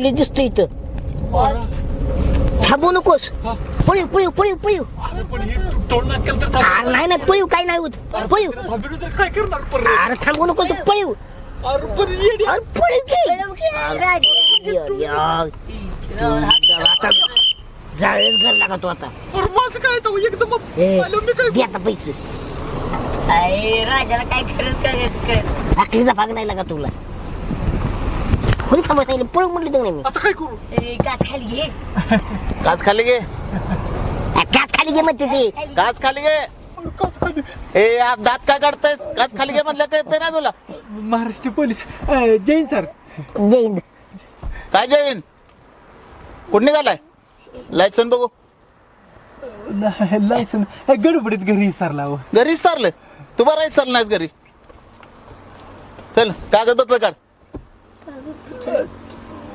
Police दिसतो इथं. थांबू नकोस. पळीव पळीव पळीव पळीव. हे नाही नाही पळीव काय नाही होत. पळीव? अरे थांबू नको तू पळीव. अरे पण येडी अरे पळीव की. अरे, यार. आता जाळेच घर लागा तू आता. काय तो एकदम ए, आलो मी काय दे आता पैसे. अरे राजाला काय खरंच काय भाग नाही लागा तुला. कोणी थांबत सांगितलं पळू म्हणलं नाही मी. आता काय करू? गाच खाली घे. काच खाली घे. काच खाली घे म्हणते ते. काच खाली घे. अरे काच खाली. ए आ, दात काय काढतायस? काच खाली घे म्हणलं काय ना तुला? महाराष्ट्र पोलीस अं, जैन सर. जय हिंद काय जैन? कुठं निघालाय? लायसन बघू. लायसन गडबडीत घरी विसरला हो. घरी सरलं तू बरं आहे सर नाहीस घरी. चल कागदपत्र काढ.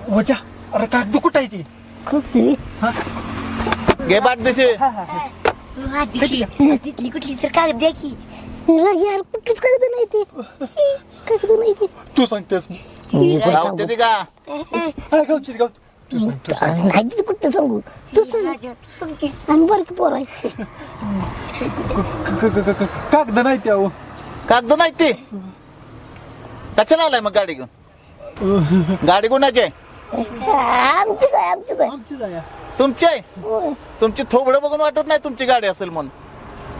वजा. अरे कागद कुठं आहे ती? खूप तरी घे बाट दिशी. तिथली कुठली तर कागद द्या की. यार कुठलीच कागद नाही ते. कागद नाही ते. तू सांगतेस. मी गावते सांगू? ती का? हा, गावचीच गाव तू सांग तू अरे नाही कुठं सांगू? तू सांग. राजा तू सांग की. आम्ही बरं की पोर आहे. क- क- क- क- कागद नाही त्या. कागद नाही ती. कशाला आलाय मग गाडी घेऊन? गाडी कोणाची आहे? आमची काय आमची काय? आमची जाया तुमची आहे? होय. तुमची थोबडं बघून वाटत नाही तुमची गाडी असेल म्हणून.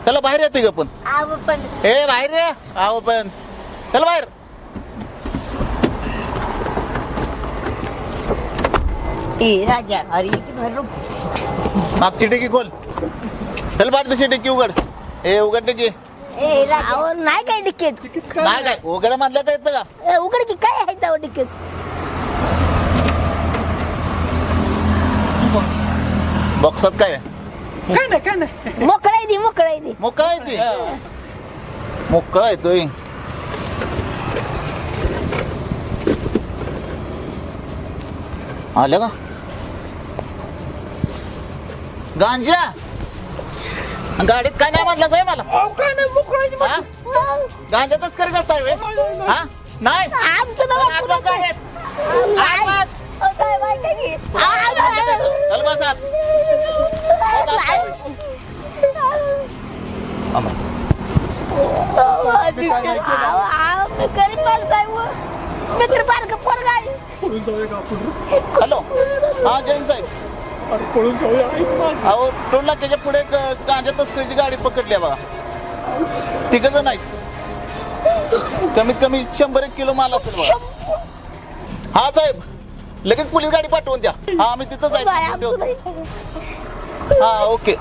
चला बाहेर येते ग पण. आव पण. ए बाहेर ये. आहो पण. चल बाहेर. ए राजा अरे किती भारी रूप. मागची डिकी खोल. चल बाट तशी डिकी उघड. ए उघड राजा अहो, नाही काय डिकेत नाही काय उघड मधल्या काय येतं का? ए, उघड की काय आहे त्यावर डिकेत बॉक्सात काय? आहे? काय नाही काय नाही. मोकळा आहे ती मोकळा आहे ती. मोकळा आहे ती? मोकळा आहे तोय. आलं का? गांजा! गाडीत काय नाही म्हटलं काय मला. काय नाही मोकळा हा? करताय वे. हा? नाही? आमचं नाव गाडीत. अहो, काय माहिती की? आ, चल बस आत. अहो, अहो, अहो, मी गरीब माणूस आहे व. मी तर बारकं पोरगं आहे. पळून जाऊया का आपण? हॅलो. हा जैन साहेब. अरे पळून जाऊया. ऐक माझं. अहो नाक्याच्या पुढे एक गांजा तस्करीची गाडी पकडली आहे बघा. तिघ जण आहेत. कमीत कमी शंभर एक किलो माल असेल बघा. हा साहेब लगेच पोलीस गाडी पाठवून द्या. हा आम्ही तिथंच नाही, आहे नाही. हा ओके.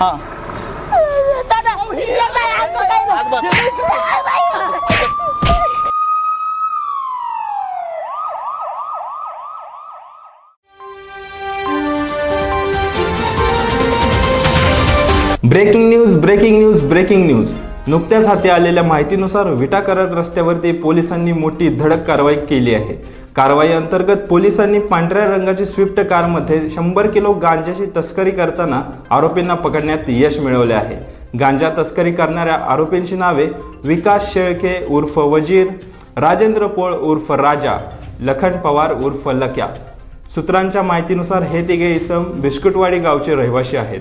हा. दादा, या बाई, आमचं काही नाही. आज बस breaking news breaking news breaking news. नुकत्याच हाती आलेल्या माहितीनुसार विटा कराड रस्त्यावरती पोलिसांनी मोठी धडक कारवाई केली आहे. कारवाई अंतर्गत पोलिसांनी पांढऱ्या रंगाची स्विफ्ट कारमध्ये शंभर किलो गांजाची तस्करी करताना आरोपींना पकडण्यात यश मिळवले आहे. गांजा तस्करी करणाऱ्या आरोपींची नावे विकास शेळके उर्फ वजीर राजेंद्र पोळ उर्फ राजा लखन पवार उर्फ लक्या. सूत्रांच्या माहितीनुसार हे तिघे इसम बिस्कुटवाडी गावचे रहिवासी आहेत.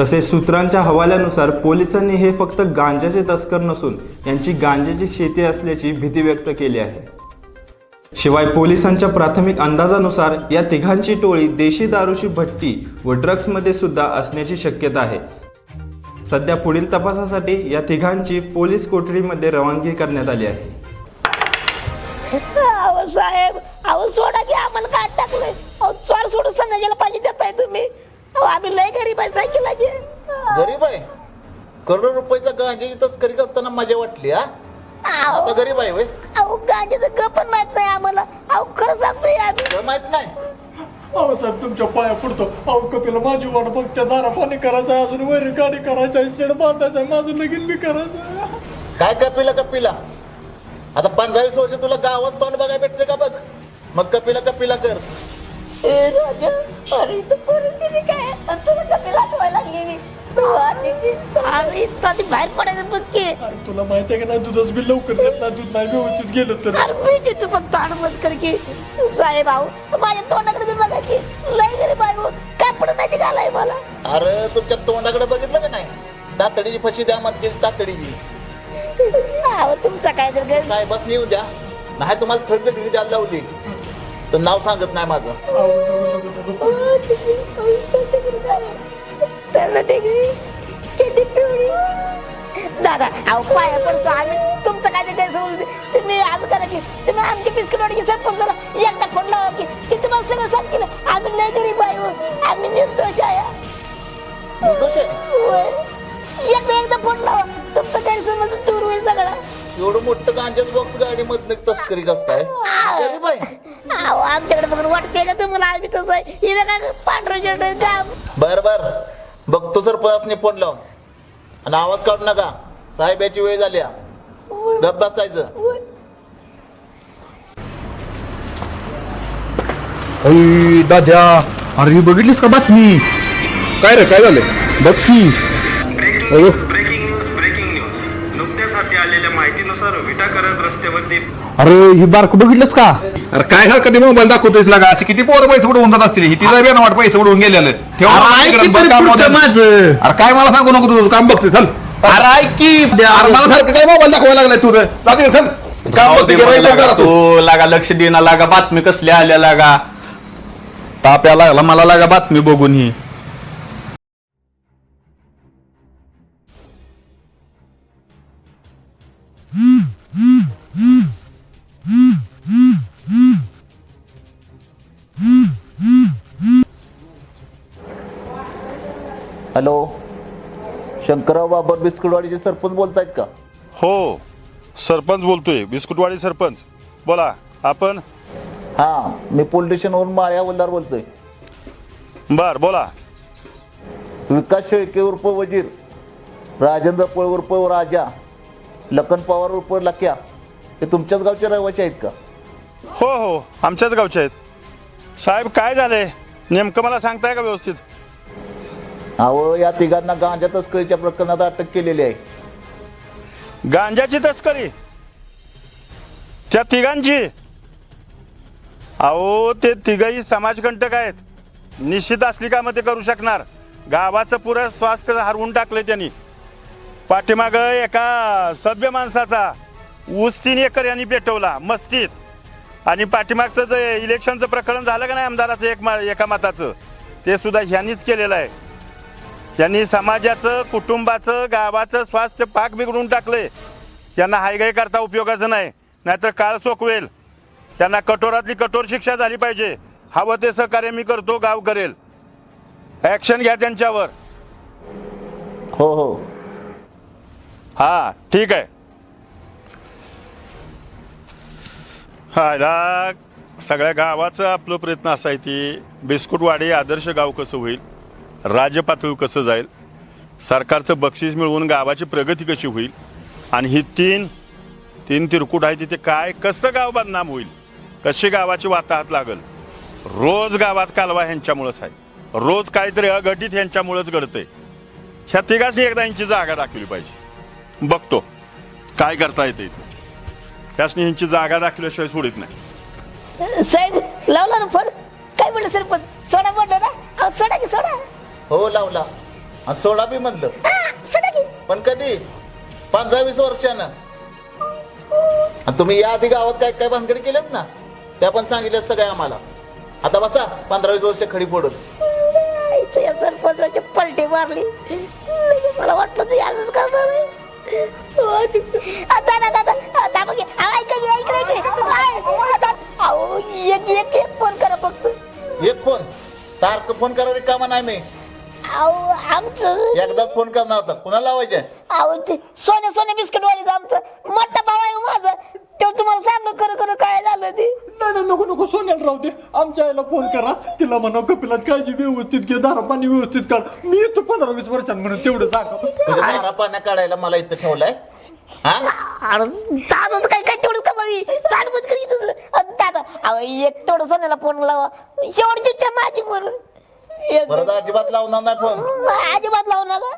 तसेच सूत्रांच्या हवाल्यानुसार पोलिसांनी हे फक्त गांजाचे तस्कर नसून यांची गांजाची शेती असल्याची भीती व्यक्त केली आहे. शिवाय पोलिसांच्या प्राथमिक अंदाजानुसार या तिघांची टोळी देशी दारूची भट्टी व ड्रग्समध्ये सुद्धा असण्याची शक्यता आहे. सध्या पुढील तपासासाठी या तिघांची पोलीस कोठडीमध्ये रवानगी करण्यात आली आहे. साहेब अहो सोडा की आम्हाला काय टाकलंय? अहो चोर सोडून संध्याला पाणी देताय तुम्ही. अहो आम्ही लय गरीब आहे सायकलाचे गरीब आहे? करोड रुपयाचा गांजाची तस्करी करताना मजा वाटली हा? अहो आता गरीब आहे वय अहो गांजेचं ग पण माहीत नाही आम्हाला. अहो खरं सांगतोय आम्ही. तुला माहीत नाही? अहो साहेब तुमच्या पाया पडतो. अहो कपिला माझी वाट बघत्या दारा पाणी करायचं आहे अजून वैर गाडी करायचं आहे शेड बांधायचं आहे माझं लगीन बी करायचं आहे. काय कपिला कपिला? आता पंधरा वीस वर्ष तुला गावात तोंड बघायला भेटते का बघ? मग कपिला कपिला कर. राजा अरे इथं परिस्थिती काय? आहे? आणि तुला कसं लाटवायला लागली मी? अरे इतका ती बाहेर पडायचं बघ की. अरे तुला माहिती आहे का नाही दुधाच बिल लवकर देत नाही दूध नाही व्यवस्थित गेलं तर? अरे तिथं फक्त अडमत कर की. साहेब आहो माझ्या तोंडाकडे ते बघा की लय गरीब आहे हो. कापड नाही ते घालाय मला. अरे तुमच्या तोंडाकडे बघितलं का नाही? तातडीची फशी द्या म्हणते तातडीची. अहो तुमचा काय तर गैर साहेबास येऊ द्या. नाही तुम्हाला थर्ड डिग्री द्यायला लावली. तर नाव सांगत नाही माझं. दादा अहो पाया पडतो आम्ही. तुमचं काय ते तुम्ही आज करा की तुम्ही आमची बिस्किट वाडीची सरपंचाला एकदा फोन लावा की ते तुम्हाला सगळं सांग केलं आम्ही लय गरीब आहे हो. आम्ही निर्दोष आहे. निर्दोष आहे? होय. एकदा एकदा फोन लावा. तुमचं गैरसमज दूर होईल सगळा. एवढं मोठं गांजाच बॉक्स गाडी मधनं तस्करी करताय? गरीब आहे. अहो आमच्याकडे बघून वाटते का तुम्हाला? आम्ही तसं आहे. हे बघा पांढरं शर्ट गाम बर बर. बघतो सरपंचने फोन लावून. आणि आवाज काढू नका. साहेब याची वेळ झाली हा. गप बसायचं. अय दाद्या. अरे ही बघितलीस का बातमी? काय रे काय झालं बघ की. अयो. Breaking news breaking news. नुकत्याच हाती आलेल्या माहितीनुसार विटाकरण रस्त्यावरती अरे ही बारक बघितलंस का? अरे काय हर कधी मोबाईल दाखवतोयस लागा असे किती पोरं पैसे उडवून जात असतील? ही तिचा बेन वाट पैसे उडवून गेलेले? ठेव अरे ऐक की तरी पुढचं माझं. अरे काय मला सांगू नको तुझं काम बघतोय चल. अरे ऐक की. अरे मला सारखं काय मोबाईल दाखवायला लागलाय तुझं जाते चल. काम बघते की राहिलं करा तू. तो. लागा लक्ष देना लागा बातमी कसली आल्या लागा. ताप यायला लागला मला लागा बातमी बघून ही. हॅलो? शंकरराव बाबर बिस्कुटवाडीचे सरपंच बोलतायत का? हो सरपंच बोलतोय. बिस्कुटवाडी सरपंच बोला आपण? हा मी पोलीस स्टेशनवरून माळ्या वल्लार बोलतोय. बर बोला. विकास शेळके उर्फ वजीर राजेंद्र पळ उर्फ राजा लखन पवार उर्फ लक्या हे तुमच्याच गावचे रहिवासी आहेत का? हो हो आमच्याच गावचे आहेत. साहेब काय झालंय? नेमकं मला सांगताय का व्यवस्थित? अहो या तिघांना गांजा तस्करीच्या प्रकरणात अटक केलेली आहे. गांजाची तस्करी? त्या तिघांची? अहो ते तिघही समाजकंटक आहेत. निश्चित असली का ते करू शकणार. गावाचं पुरं स्वास्थ्य हरवून टाकलंय त्यांनी. पाठीमाग एका सभ्य माणसाचा ऊस तीन एकर यांनी पेटवला मस्तीत. आणि पाठीमागचं जे इलेक्शनचं प्रकरण झालं का नाही आमदाराचं एक मा एका मताचं? ते सुद्धा ह्यांनीच केलेलं आहे. त्यांनी समाजाचं कुटुंबाचं गावाचं स्वास्थ्य पाक बिघडून टाकले. त्यांना हायगाई करता उपयोगाचं नाही नाहीतर काळ चोकवेल त्यांना कठोरातली कठोर शिक्षा झाली पाहिजे. हवं ते सहकार्य मी करतो गाव करेल. ॲक्शन घ्या त्यांच्यावर. हो हो. हा ठीक आहे. हा सगळ्या गावाचं आपलं प्रयत्न असा आहे की बिस्कुटवाडी आदर्श गाव कसं होईल? राज्यपातळीवर कसं जाईल? सरकारचं बक्षीस मिळवून गावाची प्रगती कशी होईल? आणि ही तीन तीन तिरकूट आहे तिथे काय कसं गाव बदनाम होईल? कशी गावाची वाताहत लागल? रोज गावात कालवा ह्यांच्यामुळंच आहे. रोज काहीतरी अघटित ह्यांच्यामुळंच घडतंय. ह्या तिघांनी एकदा यांची जागा दाखवली पाहिजे. बघतो. काय करता येते त्यासनी ह्यांची जागा दाखवल्याशिवाय सोडित नाही. साहेब लावला ना फोन. काय म्हणलं सरपंच? सोडा म्हणलं ना? सोडा की सोडा. हो लावला. आणि सोडा बी म्हणलं. सोडा की. पण कधी? पंधरा वीस वर्षानं. आणि तुम्ही या आधी गावात काय काय भानगडी केल्यात ना? त्या पण सांगितलं सगळ्या आम्हाला. आता बसा पंधरा वीस वर्ष खडी पडून आईचं या सरपंचाची पलटी मारली. मला वाटलं ते याच करणार आहे. दादा दादा. अहो, ऐका इकडे एक एक एक फोन करा फक्त. एक फोन? सारखं फोन करायला कामा नाही मी. अहो आमचं एकदाच फोन करणार होता कुणाला लावायचे अहो ते सोन्या सोन्या बिस्किट वालीचं आमचं. मोठा भाऊ आहे हो माझा. तो तुम्हाला सांग खरं खरं काय झालं ते. नाही नाही, नको नको सोन्याला राहू दे. आमच्या आईला फोन करा. तिला म्हणा कपिलात काळजी व्यवस्थित घे दारा पाणी व्यवस्थित काढ. मी येतो पंधरा वीस वर्षांत म्हणून तेवढं सांगा तुझ्या दारा पाण्या काढायला मला इथं ठेवलाय? हा? अरे दादा काय काय तेवढं कमावी करी तुझं दादा अहो एक तेवढं सोन्याला फोन लावा. शेवटची इच्छा माझी म्हणून. परत अजिबात लावणार नाही फोन. अजिबात लावू नका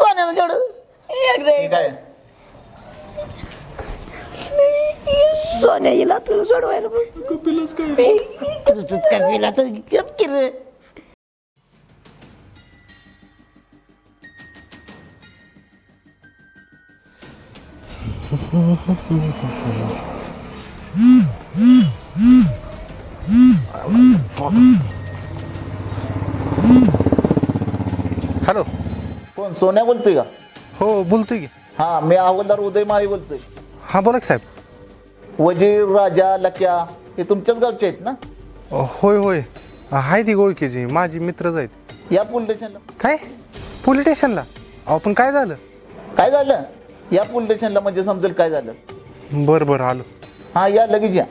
मला तेवढं ठीक आहे. सोन्या येईल आपल्याला सोडवायला. कपिलच काय? कपिला तर गप की रे. हॅलो. कोण सोन्या बोलतोय का? हो बोलतोय की. हा मी हवालदार उदय माळी बोलतोय. हा बोला की साहेब. वजीर राजा लक्या हे तुमच्याच गावचे आहेत ना? अ, होय होय. आहे ती ओळखीची. माझी मित्रच आहेत. या पोलीस स्टेशनला. काय? पोलीस स्टेशनला? अहो पण काय झालं? काय झालं? या पोलीस स्टेशनला म्हणजे समजेल काय झालं. बरं बरं आलो. हा या लगेच या.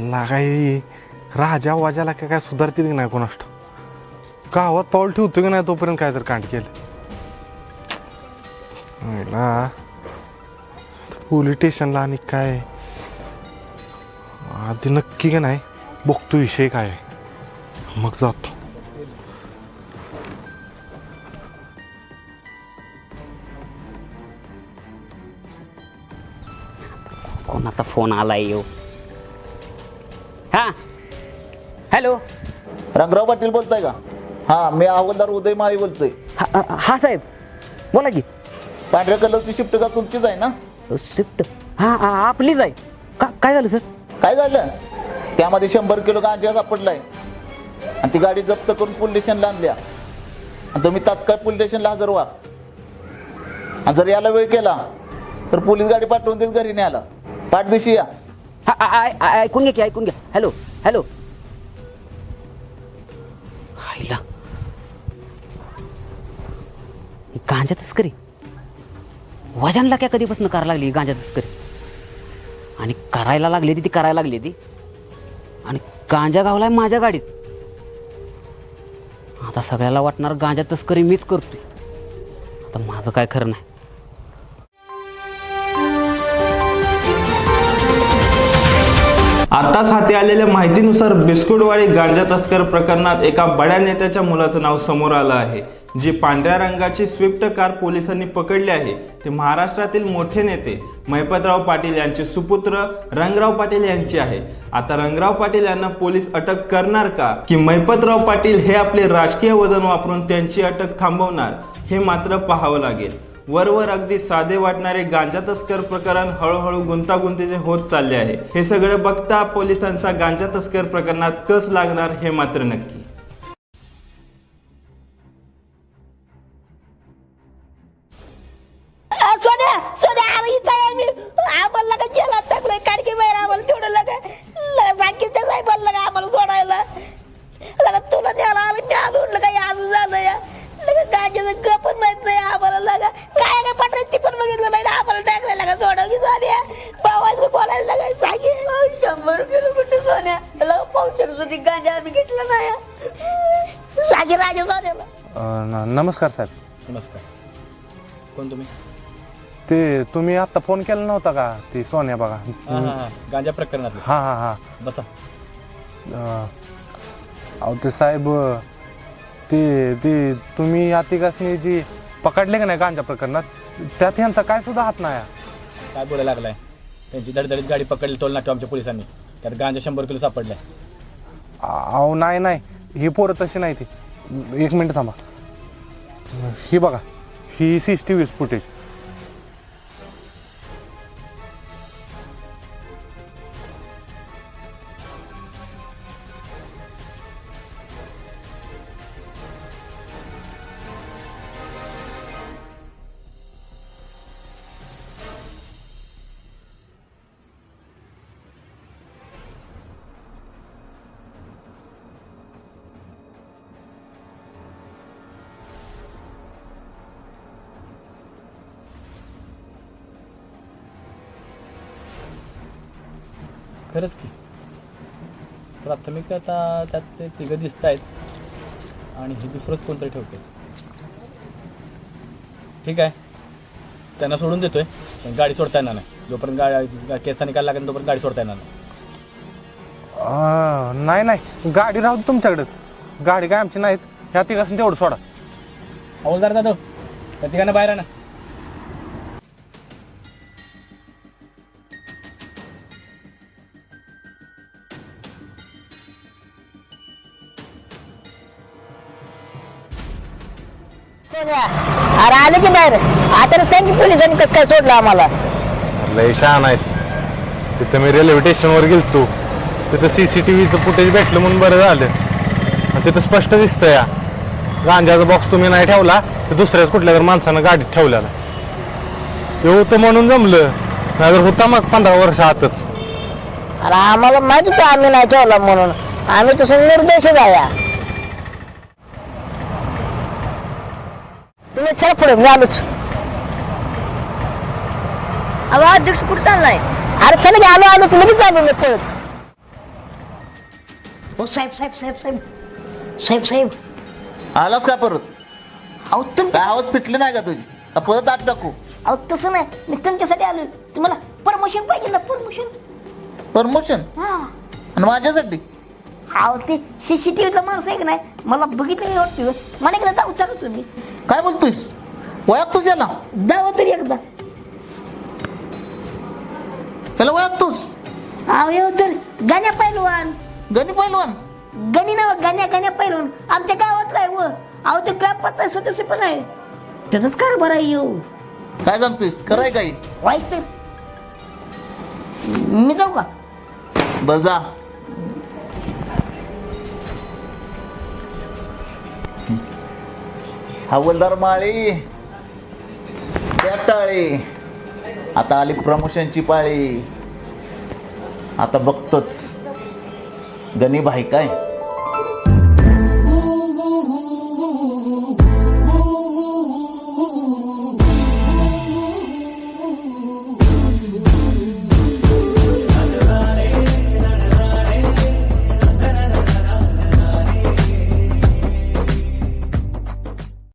लागाय राजा वाजाला काय काय सुधारतील की नाही कोणाष्ट? गावात पाऊल ठेवतो की नाही तोपर्यंत काय तर कांड केलं. पोलीस स्टेशनला आणि काय? आधी नक्की का नाही बघतो विषय काय मग जातो. कोणाचा फोन आलाय येऊ हा. हॅलो रंगराव पाटील बोलताय का? हा मी हवालदार उदय माळी बोलतोय. हा हा- हा साहेब बोला की. पांढऱ्या कलरची शिफ्ट का तुमचीच आहे ना? स्विफ्ट हा हा आपलीच आहे. का काय झालं सर काय झालं? त्यामध्ये शंभर किलो गांजा सापडलाय. आणि ती गाडी जप्त करून पोलीस स्टेशनला आणल्या. आणि तुम्ही तात्काळ पोलीस स्टेशनला हजर व्हा. आणि जर याला वेळ केला तर पोलीस गाडी पाठवून देत घरी न्यायला. पाठदिशी या. ऐकून घ्या की ऐकून घ्या हॅलो हॅलो हायला गांजा तस्करी. वजनला काय कधीपासून करायला लागली गांजा तस्करी? आणि करायला लागली ती ती करायला लागली ती. आणि गांजा गावलाय माझ्या गाडीत. आता सगळ्याला वाटणार गांजा तस्करी मीच करतोय. आता माझं काय खरं नाही. आताच हाती आलेल्या माहितीनुसार बिस्कुटवाडी गांजा तस्कर प्रकरणात एका बड्या नेत्याच्या मुलाचं नाव समोर आलं आहे. जी पांढऱ्या रंगाची स्विफ्ट कार पोलिसांनी पकडली आहे ते महाराष्ट्रातील मोठे नेते महिपतराव पाटील यांचे सुपुत्र रंगराव पाटील यांचे आहे. आता रंगराव पाटील यांना पोलीस अटक करणार का? की महिपतराव पाटील हे आपले राजकीय वजन वापरून त्यांची अटक थांबवणार हे मात्र पाहावं लागेल. वरवर अगदी साधे वाटणारे गांजा तस्कर प्रकरण हळूहळू गुंतागुंतीचे होत चालले आहे. हे सगळं बघता पोलिसांचा गांजा तस्कर प्रकरणात कस लागणार हे मात्र नक्की. बघितलं नाही ना आम्हाला टाकलं लगा सोडवली सोन्या. भावाचं बोलायला लगा सांगे. शंभर रुपये कुठे सोन्या? लगा पावशेर सुधी गांजा आम्ही घेतला नाही. सांगे राजा सोन्याला. अ, न- नमस्कार साहेब. नमस्कार. कोण तुम्ही? ते तुम्ही आत्ता फोन केला नव्हता का ती सोन्या बघा. हां हां हां. गांजा प्रकरणातलं. हा हा हा. बसा. अ, अहो ते साहेब ते ते तुम्ही अतिकासनी जी पकडले का नाही गांजा प्रकरणात? त्यात यांचा काय सुद्धा हात नाही. आहे. काय बोलायला लागलाय? त्यांची धडधडीत गाडी पकडली टोल नाक्या आमच्या पोलिसांनी. त्यात गांजा शंभर किलो सापडलाय. आ- अहो नाही नाही. ही पोरं तशी नाही ती. एक मिनिट थांबा. ही बघा. ही सी टी व्ही फुटेज खरंच की. प्राथमिक आता त्यात ते तिघं दिसत आहेत आणि हे दुसरंच कोणतरी ठेवते ठीक आहे. त्यांना सोडून देतोय. पण गाडी सोडता येणार नाही. जोपर्यंत गाडी केसचा निकाल लागेल तोपर्यंत गाडी सोडता येणार नाही. नाही नाही. गाडी राहू दे तुमच्याकडेच. गाडी काय आमची नाहीच. ह्या तिघांनी तेवढं सोडा. हवलदार जाधव त्या ठिकाणी बाहेर ना अरे आलं की बाहेर. आता सांग पोलिसांनी कसं काय सोडलं आम्हाला. लय छान आहेस. तिथं मी रेल्वे स्टेशनवर गेलतो. तिथं सी सी टी व्हीचं फुटेज भेटलं म्हणून बरं झालं. आणि तिथं स्पष्ट दिसतं या. गांजाचा बॉक्स तुम्ही नाही ठेवला तर दुसऱ्याच कुठल्या तरी माणसानं गाडीत ठेवलेला. ते होतं म्हणून जमलं. नाहीतर होता मग पंधरा वर्ष आतच. अरे आम्हाला माहिती होतं आम्ही नाही ठेवला म्हणून. आम्ही तसं निर्दोष जाया तुम्ही चला पुढे मी आलोच. अहो अध्यक्ष कुठं चाललाय? अरे चला की आलो आलो लगेच आलो मी पळत हो साहेब साहेब साहेब साहेब. साहेब साहेब. आलास का परत? अहो तुम काय आवाज फिटली नाही का तुझी? का परत आत टाकू? अहो तसं नाही. मी तुमच्यासाठी आलोय. तुम्हाला परमोशन पाहिजे ना परमोशन. प्रमोशन? हा. आणि माझ्यासाठी? अहो ते सीसीटीव्हीतला माणूस आहे की नाही? मला बघितलं वाटतं मला एकदा जाऊ टाका तुम्ही. काय बोलतोयस? तुझ्या ना जावं तरी एकदा. त्याला तूच? अहो येऊ तर. गाण्या पैलवान. गणी पहिलवान गणी नाव गाण्या गाण्या पैलवान. आमच्या गावात आहे व. अहो ते ग्रामपंचायत सदस्य पण आहे. त्याचाच कारभार आहे येऊ काय सांगतोयस? कराय काही वाईट ते मी जाऊ का? बर जा. हवलदार माळी त्या आता आली प्रमोशनची पाळी. आता बघतोच. गणी भाई काय?